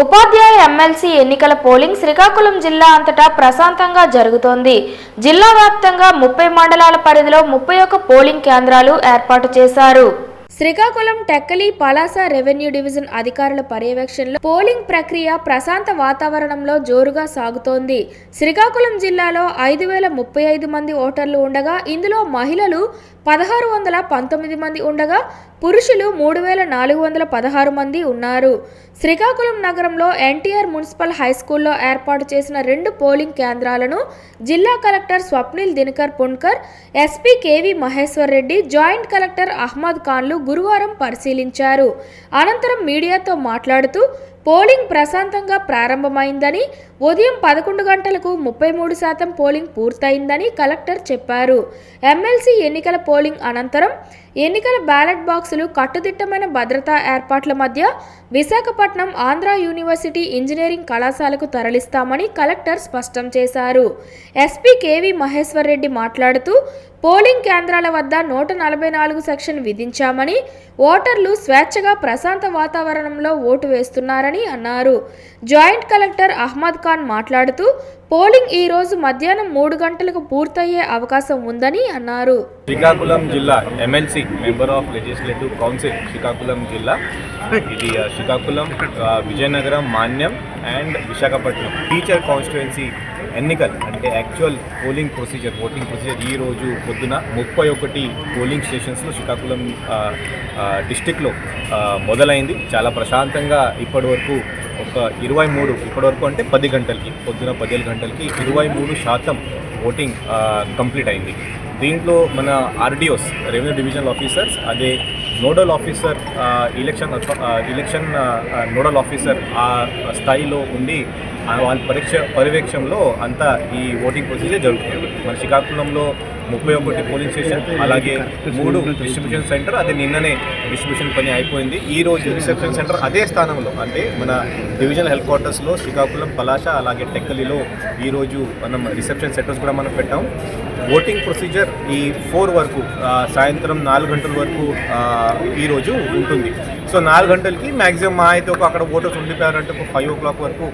ఉపాధ్యాయ MLC ఎన్నికల polling Srikakulam జిల్లా అంతటా ప్రశాంతంగా జరుగుతోంది. జిల్లా వ్యాప్తంగా ముప్పై మండలాల పరిధిలో ముప్పై ఒక్క పోలింగ్ కేంద్రాలు ఏర్పాటు చేశారు. శ్రీకాకుళం టెక్కలి పలాస రెవెన్యూ డివిజన్ అధికారుల పర్యవేక్షణలో పోలింగ్ ప్రక్రియ ప్రశాంత వాతావరణంలో జోరుగా సాగుతోంది. శ్రీకాకుళం జిల్లాలో ఐదు వేల ముప్పై ఐదు మంది ఓటర్లు ఉండగా ఇందులో మహిళలు పదహారు వందల పంతొమ్మిది మంది ఉండగా పురుషులు మూడు వేల నాలుగు వందల పదహారు మంది ఉన్నారు. శ్రీకాకుళం నగరంలో ఎన్టీఆర్ మున్సిపల్ హై స్కూల్లో ఏర్పాటు చేసిన రెండు పోలింగ్ కేంద్రాలను జిల్లా collector Swapnil Dinakar Punkar SP KV Maheshwar Reddy joint collector Ahmed ఖాన్లు గురువారం పరిశీలించారు. అనంతరం మీడియాతో మాట్లాడుతూ పోలింగ్ ప్రశాంతంగా ప్రారంభమైందని ఉదయం పదకొండు గంటలకు ముప్పై మూడు శాతం పోలింగ్ పూర్తయిందని కలెక్టర్ చెప్పారు. ఎమ్మెల్సీ ఎన్నికల పోలింగ్ అనంతరం ఎన్నికల బ్యాలెట్ బాక్సులు కట్టుదిట్టమైన భద్రతా ఏర్పాట్ల మధ్య విశాఖపట్నం ఆంధ్ర యూనివర్సిటీ ఇంజనీరింగ్ కళాశాలకు తరలిస్తామని కలెక్టర్ స్పష్టం చేశారు. ఎస్పీ కేవి మహేశ్వర్ రెడ్డి మాట్లాడుతూ పోలింగ్ కేంద్రాల వద్ద నూట నలభై నాలుగు సెక్షన్ విధించామని ఓటర్లు స్వేచ్ఛగా ప్రశాంత వాతావరణంలో ఓటు వేస్తున్నారని అన్నారు. జాయింట్ కలెక్టర్ అహ్మద్ ఖాన్ మాట్లాడుతూ పోలింగ్ ఈ రోజు మధ్యాహ్నం మూడు గంటలకు పూర్తయ్యే అవకాశం ఉందని అన్నారు. శ్రీకాకుళం జిల్లా MLC member of legislative council Srikakulam జిల్లా. ఇది Srikakulam Vizianagaram Manyam and Visakhapatnam. Teacher constituency ఎన్నికలు అంటే actual polling procedure voting procedure ఈ రోజు పొద్దున ముప్పై ఒకటి పోలింగ్ స్టేషన్స్లో శ్రీకాకుళం డిస్టిక్లో మొదలైంది. చాలా ప్రశాంతంగా ఇప్పటి వరకు ఒక ఇరవై మూడు ఇప్పటివరకు అంటే పది గంటలకి పొద్దున పదిహేను గంటలకి ఇరవై మూడు శాతం ఓటింగ్ కంప్లీట్ అయింది. దీంట్లో మన ఆర్డిఓస్ రెవెన్యూ డివిజనల్ ఆఫీసర్స్ అదే nodal officer election election nodal officer ఆ స్థాయిలో ఉండి వాళ్ళ పరీక్ష పర్యవేక్షణలో అంతా ఈ ఓటింగ్ ప్రొసీజర్ జరుగుతుంది? మన శ్రీకాకుళంలో ముప్పై ఒకటి పోలింగ్ స్టేషన్ అలాగే మూడు డిస్ట్రిబ్యూషన్ సెంటర్ అది నిన్ననే డిస్ట్రిబ్యూషన్ పని అయిపోయింది. ఈ రోజు రిసెప్షన్ సెంటర్ అదే స్థానంలో అంటే మన డివిజనల్ హెడ్ క్వార్టర్స్లో శ్రీకాకుళం పలాస అలాగే టెక్కలిలో ఈరోజు మనం రిసెప్షన్ సెంటర్స్ కూడా మనం పెట్టాం. ఓటింగ్ ప్రొసీజర్ ఈ ఫోర్ వరకు సాయంత్రం నాలుగు గంటల వరకు ఈరోజు ఉంటుంది. సో నాలుగు గంటలకి మ్యాక్సిమం మా అయితే ఒక అక్కడ ఓటర్స్ ఉండిపోయారంటే ఒక ఫైవ్ ఓ క్లాక్ వరకు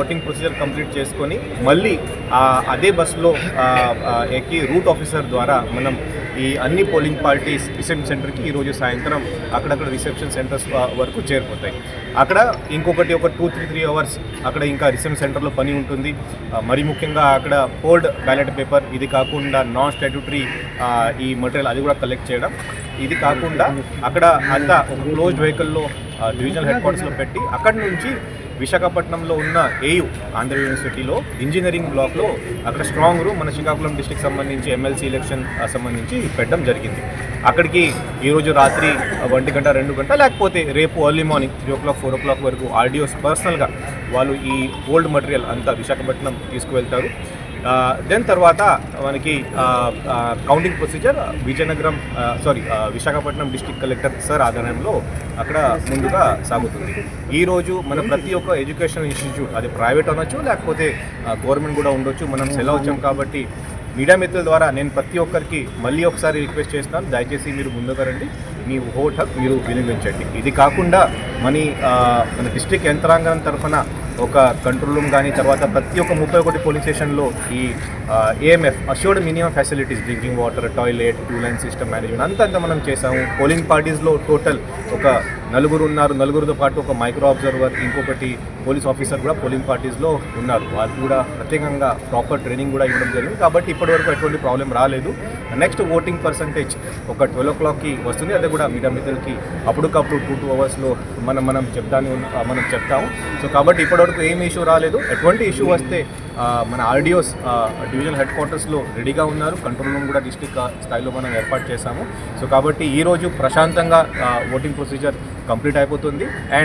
ఓటింగ్ ప్రొసీజర్ కంప్లీట్ చేసుకొని మళ్ళీ అదే బస్సులో ఎక్కి రూట్ ఆఫీసర్ ద్వారా మనం ఈ అన్ని పోలింగ్ పార్టీస్ రిసెప్షన్ సెంటర్కి ఈరోజు సాయంత్రం అక్కడక్కడ రిసెప్షన్ సెంటర్స్ వరకు చేరిపోతాయి. అక్కడ ఇంకొకటి ఒక టూ త్రీ త్రీ అవర్స్ అక్కడ ఇంకా రిసెప్షన్ సెంటర్లో పని ఉంటుంది. మరి ముఖ్యంగా అక్కడ పోల్డ్ బ్యాలెట్ పేపర్ ఇది కాకుండా నాన్ స్టాట్యూటరీ ఈ మెటీరియల్ అది కూడా కలెక్ట్ చేయడం. ఇది కాకుండా అక్కడ అంతా క్లోజ్డ్ వెహికల్లో డివిజనల్ హెడ్ క్వార్టర్స్లో పెట్టి అక్కడి నుంచి విశాఖపట్నంలో ఉన్న ఏయు ఆంధ్ర యూనివర్సిటీలో ఇంజనీరింగ్ బ్లాక్లో అక్కడ స్ట్రాంగ్ రూమ్ మన శ్రీకాకుళం డిస్టిక్ సంబంధించి ఎమ్మెల్సీ ఎలక్షన్ సంబంధించి పెట్టడం జరిగింది. అక్కడికి ఈరోజు రాత్రి ఒంటి గంట రెండు గంట లేకపోతే రేపు early morning three o'clock four o'clock వరకు ఆర్డియోస్ పర్సనల్గా వాళ్ళు ఈ ఓల్డ్ మటీరియల్ అంతా విశాఖపట్నం తీసుకువెళ్తారు. దెన్ తర్వాత మనకి counting procedure Vizianagaram sorry Visakhapatnam district collector sir ఆధ్వర్యంలో అక్కడ ముందుగా సాగుతుంది. ఈరోజు మన ప్రతి ఒక్క ఎడ్యుకేషన్ ఇన్స్టిట్యూట్ అది ప్రైవేట్ అనొచ్చు లేకపోతే గవర్నమెంట్ కూడా ఉండొచ్చు మనం సెలవు వచ్చాం కాబట్టి మీడియా మిత్రుల ద్వారా నేను ప్రతి ఒక్కరికి మళ్ళీ ఒకసారి రిక్వెస్ట్ చేస్తాను. దయచేసి మీరు ముందుకు రండి. మీ ఓట్ హక్ మీరు వినియోగించండి. ఇది కాకుండా మన మన డిస్ట్రిక్ట్ యంత్రాంగం తరఫున ఒక కంట్రోల్ రూమ్ కానీ తర్వాత ప్రతి ఒక్క ముప్పై ఒకటి పోలీస్ స్టేషన్లో ఈ AMF assured minimum facilities drinking water toilet two line system management అంతా అంతా మనం చేసాము పోలింగ్ పార్టీస్లో టోటల్ ఒక నలుగురు ఉన్నారు నలుగురితో పాటు ఒక మైక్రో అబ్జర్వర్ ఇంకొకటి పోలీస్ ఆఫీసర్ కూడా పోలింగ్ పార్టీస్లో ఉన్నారు. వాళ్ళు కూడా ప్రత్యేకంగా ప్రాపర్ ట్రైనింగ్ కూడా ఇవ్వడం జరిగింది. కాబట్టి ఇప్పటివరకు ఎటువంటి ప్రాబ్లం రాలేదు. నెక్స్ట్ ఓటింగ్ పర్సంటేజ్ ఒక ట్వెల్వ్ ఓ క్లాక్కి వస్తుంది. అదే కూడా మీడియా మిత్రులకి అప్పటికప్పుడు టూ టూ అవర్స్లో మనం మనం చెప్తాను మనం చెప్తాము. సో కాబట్టి ఇప్పటివరకు ఏం ఇష్యూ రాలేదు. ఎటువంటి ఇష్యూ వస్తే మన ఆర్డియోస్ డివిజనల్ హెడ్ క్వార్టర్స్లో రెడీగా ఉన్నారు. కంట్రోల్ రూమ్ కూడా డిస్టిక్ స్థాయిలో మనం ఏర్పాటు చేశాము. సో కాబట్టి ఈరోజు ప్రశాంతంగా ఓటింగ్ ప్రొసీజర్ కంప్లీట్ అయిపోతుంది. అండ్